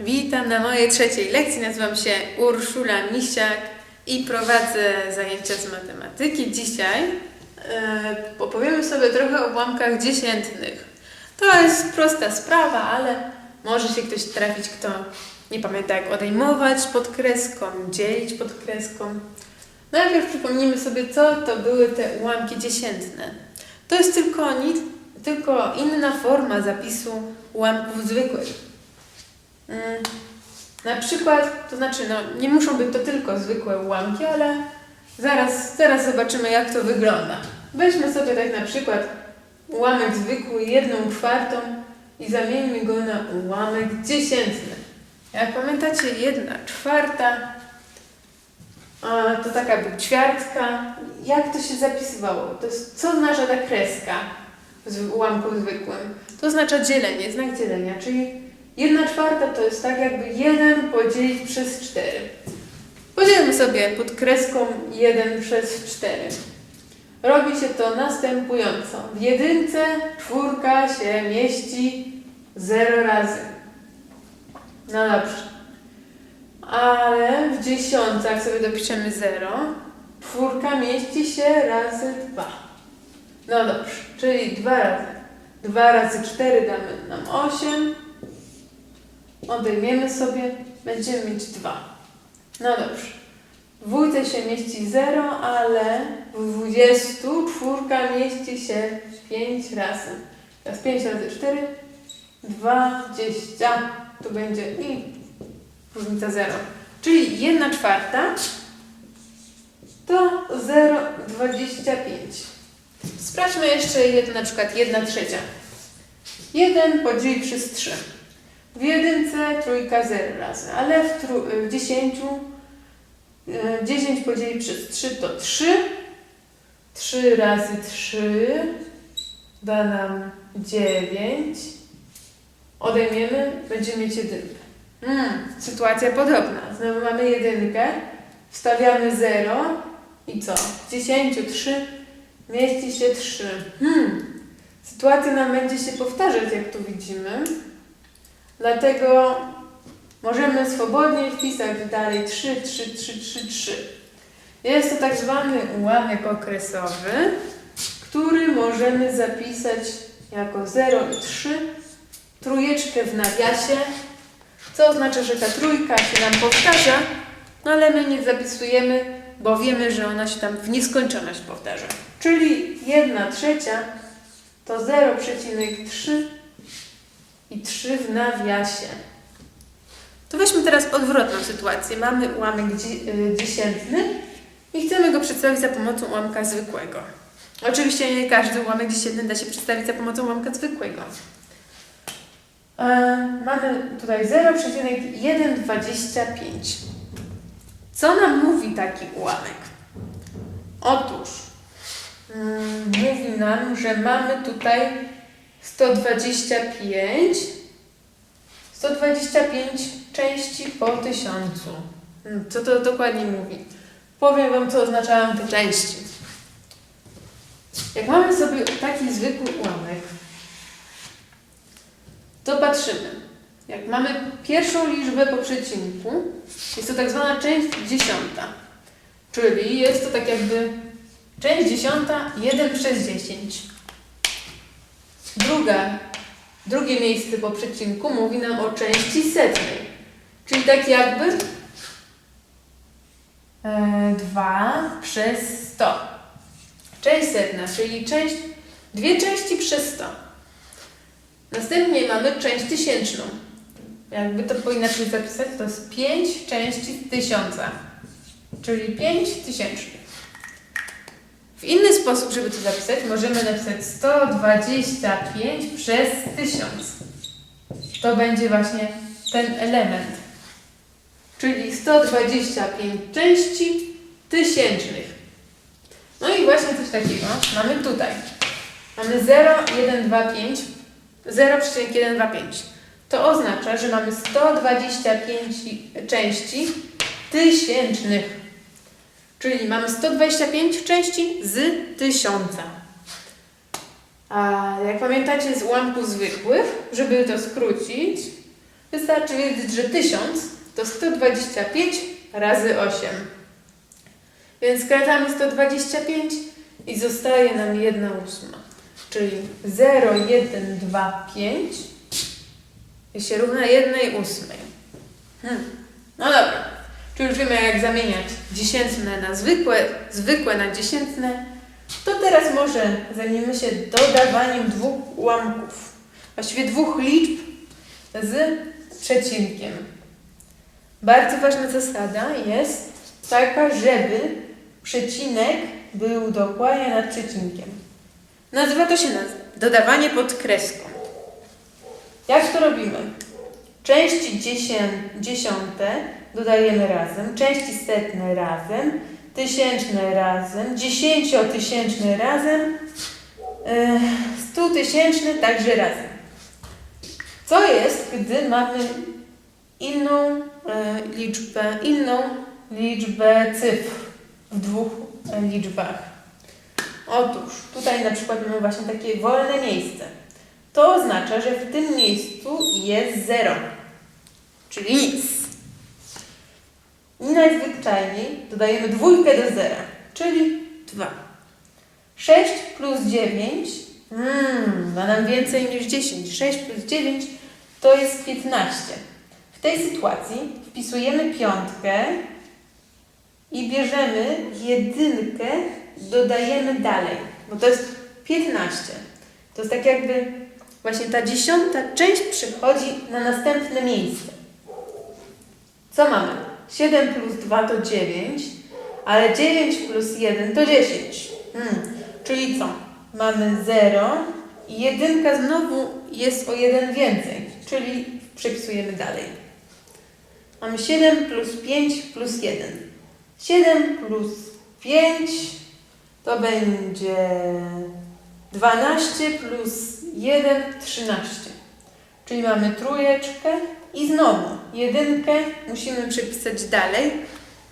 Witam na mojej trzeciej lekcji. Nazywam się Urszula Misiak i prowadzę zajęcia z matematyki. Dzisiaj e, opowiemy sobie trochę o ułamkach dziesiętnych. To jest prosta sprawa, ale może się ktoś trafić, kto nie pamięta jak odejmować pod kreską, dzielić pod kreską. Najpierw przypomnijmy sobie, co to były te ułamki dziesiętne. To jest tylko, nic, tylko inna forma zapisu ułamków zwykłych. Mm, Na przykład, to znaczy, no, nie muszą być to tylko zwykłe ułamki, ale zaraz, zaraz zobaczymy, jak to wygląda. Weźmy sobie tak na przykład ułamek zwykły, jedną czwartą i zamieńmy go na ułamek dziesiętny. Jak pamiętacie, jedna czwarta to taka ćwiartka. Jak to się zapisywało? To jest, co oznacza ta kreska w ułamku zwykłym? To oznacza dzielenie, znak dzielenia, czyli Jedna czwarta to jest tak jakby 1 podzielić przez 4. Podzielmy sobie pod kreską 1 przez 4. Robi się to następująco. W jedynce czwórka się mieści 0 razy. No dobrze. Ale w dziesiątkach sobie dopiszemy 0. Czwórka mieści się razy 2. No dobrze, czyli 2 razy. 2 razy 4 damy nam 8. Odejmiemy sobie, będziemy mieć 2. No dobrze. W dwójce się mieści 0, ale w 20 czwórka mieści się 5 razy. Teraz 5 razy 4, 20. Tu będzie i różnica 0. Czyli 1 czwarta to 0,25. Sprawdźmy jeszcze ile na przykład 1 trzecia. 1 podzielić przez 3. W jedynce trójka 0 razy, ale w, tru- w dziesięciu e, 10 podzielić przez 3 to 3. 3 razy 3 da nam 9. Odejmiemy, będziemy mieć jedynkę. Mm, sytuacja podobna. Znowu mamy jedynkę, wstawiamy 0 i co? W 10 3 mieści się 3. Hmm. Sytuacja nam będzie się powtarzać, jak tu widzimy. Dlatego możemy swobodnie wpisać dalej 3, 3, 3, 3, 3. Jest to tak zwany ułamek okresowy, który możemy zapisać jako 0 i 3, trójeczkę w nawiasie, co oznacza, że ta trójka się nam powtarza, no ale my nie zapisujemy, bo wiemy, że ona się tam w nieskończoność powtarza. Czyli 1 trzecia to 0,3 i 3 w nawiasie. To weźmy teraz odwrotną sytuację. Mamy ułamek y, dziesiętny i chcemy go przedstawić za pomocą ułamka zwykłego. Oczywiście nie każdy ułamek dziesiętny da się przedstawić za pomocą ułamka zwykłego. E, mamy tutaj 0,125. Co nam mówi taki ułamek? Otóż mm, mówi nam, że mamy tutaj 125 125 części po tysiącu. Hmm, Co to dokładnie mówi? Powiem Wam, co oznaczają te części. Jak mamy sobie taki zwykły ułamek, to patrzymy. Jak mamy pierwszą liczbę po przecinku, jest to tak zwana część dziesiąta. Czyli jest to tak jakby część dziesiąta 1 przez 10. Druga, drugie miejsce po przecinku mówi nam o części setnej. Czyli tak jakby 2 przez 100. Część setna, czyli część, dwie części przez 100. Następnie mamy część tysięczną. Jakby to po inaczej zapisać, to jest 5 części tysiąca. Czyli 5 tysięcznych. W inny sposób, żeby to zapisać, możemy napisać 125 przez 1000. To będzie właśnie ten element. Czyli 125 części tysięcznych. No i właśnie coś takiego mamy tutaj. Mamy 0,125, 0,125. To oznacza, że mamy 125 części tysięcznych. Czyli mamy 125 części z tysiąca. A jak pamiętacie z ułamków zwykłych, żeby to skrócić, wystarczy wiedzieć, że 1000 to 125 razy 8. Więc skracamy 125 i zostaje nam 1 ósma. Czyli 0, 1, 2, 5 i się równa 1 ósmej. Hmm. No dobra, czyli już wiemy jak zamieniać dziesiętne na zwykłe, zwykłe na dziesiętne. To teraz może zajmiemy się dodawaniem dwóch ułamków, właściwie dwóch liczb z przecinkiem. Bardzo ważna zasada jest taka, żeby przecinek był dokładnie nad przecinkiem. Nazywa to się dodawanie pod kreską. Jak to robimy? Części dziesiąte dodajemy razem, części setne razem, tysięczne razem, dziesięciotysięczne razem, yy, stutysięczne także razem. Co jest, gdy mamy inną e, liczbę, inną liczbę cyfr w dwóch liczbach? Otóż tutaj na przykład mamy właśnie takie wolne miejsce. To oznacza, że w tym miejscu jest zero, czyli nic. I najzwyczajniej dodajemy dwójkę do zera, czyli 2. 6 plus 9 mm, ma nam więcej niż 10. 6 plus 9 to jest 15. W tej sytuacji wpisujemy piątkę i bierzemy jedynkę, dodajemy dalej, bo to jest 15. To jest tak jakby właśnie ta dziesiąta część przychodzi na następne miejsce. Co mamy? 7 plus 2 to 9, ale 9 plus 1 to 10. Hmm. Czyli co? Mamy 0 i jedynka znowu jest o 1 więcej, czyli przepisujemy dalej. Mamy 7 plus 5 plus 1. 7 plus 5 to będzie 12 plus 1, 13. Czyli mamy trójeczkę i znowu jedynkę musimy przepisać dalej,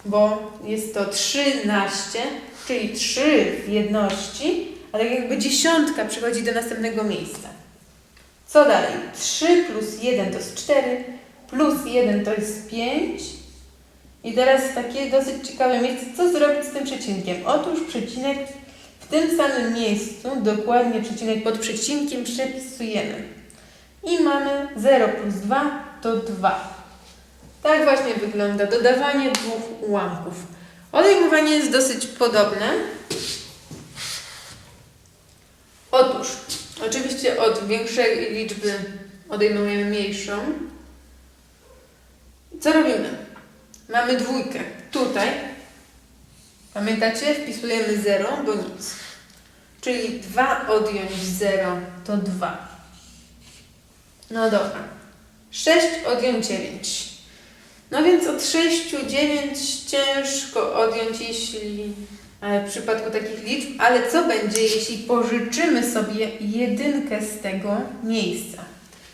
bo jest to 13, czyli 3 w jedności, a tak jakby dziesiątka przychodzi do następnego miejsca. Co dalej? 3 plus 1 to jest 4, plus 1 to jest 5. I teraz takie dosyć ciekawe miejsce, co zrobić z tym przecinkiem? Otóż przecinek w tym samym miejscu, dokładnie przecinek pod przecinkiem przepisujemy. I mamy 0 plus 2 to 2. Tak właśnie wygląda dodawanie dwóch ułamków. Odejmowanie jest dosyć podobne. Otóż, oczywiście od większej liczby odejmujemy mniejszą. Co robimy? Mamy dwójkę. Tutaj, pamiętacie, wpisujemy 0, bo nic. Czyli 2 odjąć 0 to 2. No dobra. 6 odjąć 9. No więc od 6, 9 ciężko odjąć, jeśli e, w przypadku takich liczb, ale co będzie, jeśli pożyczymy sobie jedynkę z tego miejsca?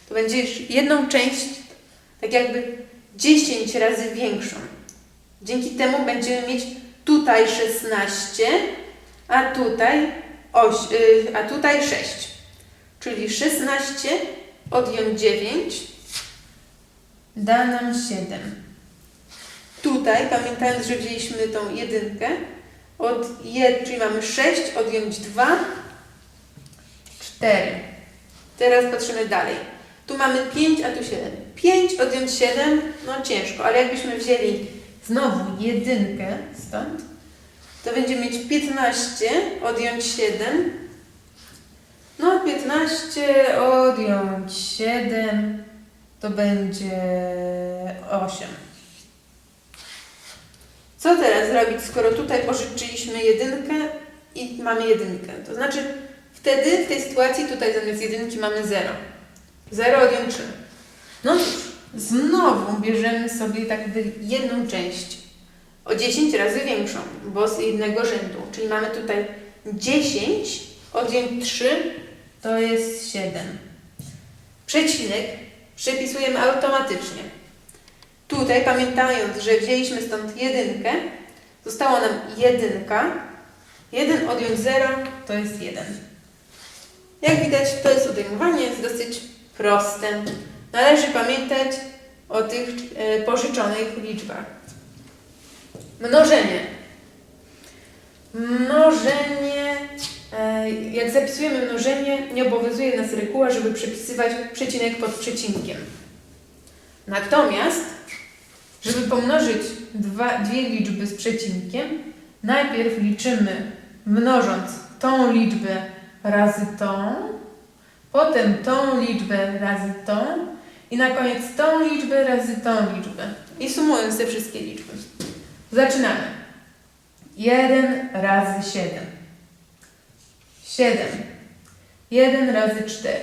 To będzie jedną część, tak jakby 10 razy większą. Dzięki temu będziemy mieć tutaj 16, a tutaj, oś, y, a tutaj 6. Czyli 16 odjąć 9 da nam 7. Tutaj, pamiętając, że wzięliśmy tą jedynkę, od je, czyli mamy 6 odjąć 2, 4. Teraz patrzymy dalej. Tu mamy 5, a tu 7. 5 odjąć 7, no ciężko, ale jakbyśmy wzięli znowu jedynkę stąd, to będziemy mieć 15 odjąć 7. No 15 odjąć 7 to będzie 8. Co teraz zrobić, skoro tutaj pożyczyliśmy jedynkę i mamy jedynkę? To znaczy wtedy w tej sytuacji tutaj zamiast jedynki mamy 0. 0 odjąć 3. No cóż, znowu bierzemy sobie tak jedną część o 10 razy większą, bo z jednego rzędu. Czyli mamy tutaj 10 odjąć 3 to jest 7. Przecinek przepisujemy automatycznie. Tutaj pamiętając, że wzięliśmy stąd jedynkę, została nam jedynka. 1 odjąć 0 to jest 1. Jak widać, to jest odejmowanie, jest dosyć proste. Należy pamiętać o tych e, pożyczonych liczbach. Mnożenie. Mnożenie, e, jak zapisujemy mnożenie, nie obowiązuje nas reguła, żeby przepisywać przecinek pod przecinkiem. Natomiast, żeby pomnożyć dwa, dwie liczby z przecinkiem, najpierw liczymy mnożąc tą liczbę razy tą, potem tą liczbę razy tą i na koniec tą liczbę razy tą liczbę. I sumując te wszystkie liczby. Zaczynamy. 1 razy 7. 7. 1 razy 4.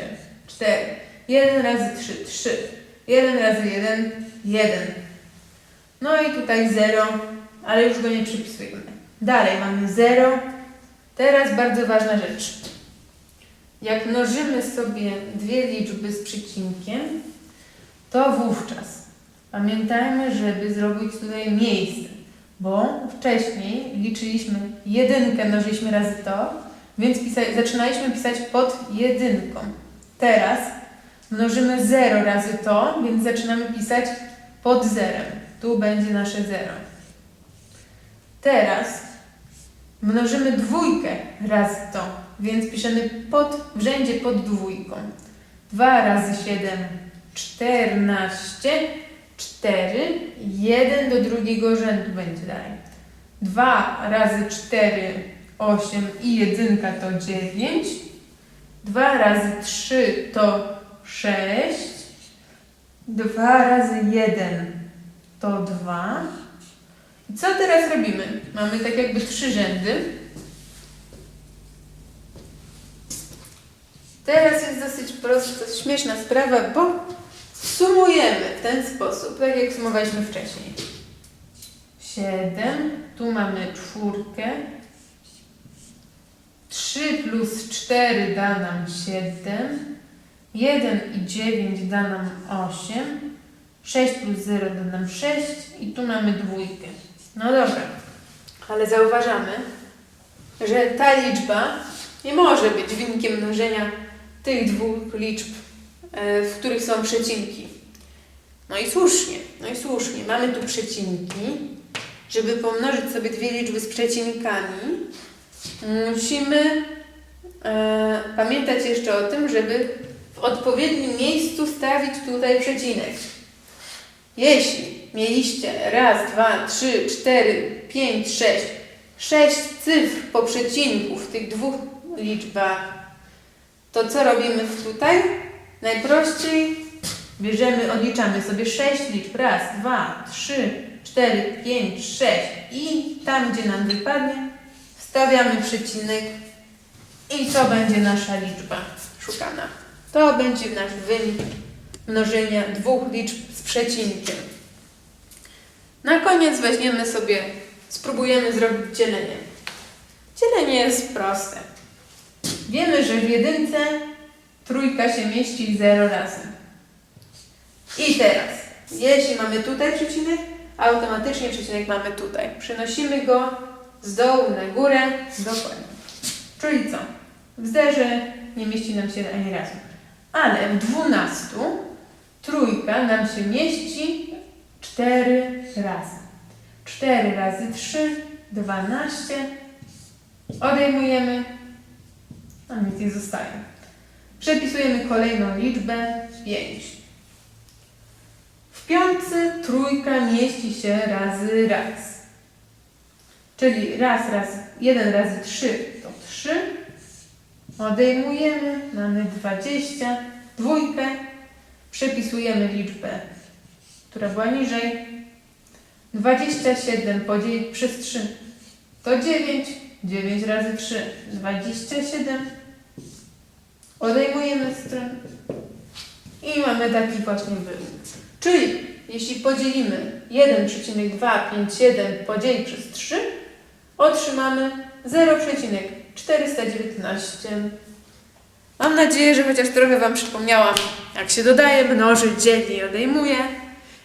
4. 1 razy 3. 3. 1 razy 1. 1. No i tutaj 0, ale już go nie przypisujemy. Dalej mamy 0. Teraz bardzo ważna rzecz. Jak mnożymy sobie dwie liczby z przecinkiem, to wówczas pamiętajmy, żeby zrobić tutaj miejsce, bo wcześniej liczyliśmy jedynkę, mnożyliśmy razy to, więc zaczynaliśmy pisać pod jedynką. Teraz mnożymy 0 razy to, więc zaczynamy pisać pod zerem. Tu będzie nasze 0. Teraz mnożymy dwójkę razy to, więc piszemy pod, w rzędzie pod dwójką. 2 razy 7, 14, 4, 1 do drugiego rzędu będzie dalej. 2 razy 4, 8 i 1 to 9. 2 razy 3 to 6. 2 razy 1 to 2. I co teraz robimy? Mamy tak jakby trzy rzędy. Teraz jest dosyć prosta, śmieszna sprawa, bo sumujemy w ten sposób, tak jak sumowaliśmy wcześniej. 7, tu mamy czwórkę. 3 plus 4 da nam 7. 1 i 9 da nam 8. 6 plus 0 da nam 6 i tu mamy dwójkę. No dobra, ale zauważamy, że ta liczba nie może być wynikiem mnożenia tych dwóch liczb, e, w których są przecinki. No i słusznie, no i słusznie. Mamy tu przecinki. Żeby pomnożyć sobie dwie liczby z przecinkami, musimy e, pamiętać jeszcze o tym, żeby w odpowiednim miejscu stawić tutaj przecinek. Jeśli mieliście raz, dwa, trzy, cztery, pięć, sześć, sześć cyfr po przecinku w tych dwóch liczbach, to co robimy tutaj? Najprościej bierzemy, odliczamy sobie sześć liczb. Raz, dwa, trzy, cztery, pięć, sześć i tam, gdzie nam wypadnie, wstawiamy przecinek i to będzie nasza liczba szukana. To będzie nasz wynik mnożenia dwóch liczb z przecinkiem. Na koniec weźmiemy sobie, spróbujemy zrobić dzielenie. Dzielenie jest proste. Wiemy, że w jedynce trójka się mieści 0 razy. I teraz, jeśli mamy tutaj przecinek, automatycznie przecinek mamy tutaj. Przenosimy go z dołu na górę dokładnie. Czyli co? W zerze nie mieści nam się ani razu. Ale w 12 trójka nam się mieści 4 razy. 4 razy 3, 12. Odejmujemy, a nic nie zostaje. Przepisujemy kolejną liczbę 5. Piątce trójka mieści się razy raz. Czyli raz, raz, 1 razy 3 to 3. Odejmujemy, mamy 20. Dwójkę przepisujemy liczbę, która była niżej. 27 podzielić przez 3 to 9. 9 razy 3 27. Odejmujemy stronę i mamy taki właśnie wynik. Czyli jeśli podzielimy 1,257 podzielić przez 3, otrzymamy 0,419. Mam nadzieję, że chociaż trochę Wam przypomniałam, jak się dodaje, mnoży, dzieli i odejmuje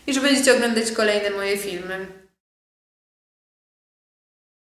i że będziecie oglądać kolejne moje filmy.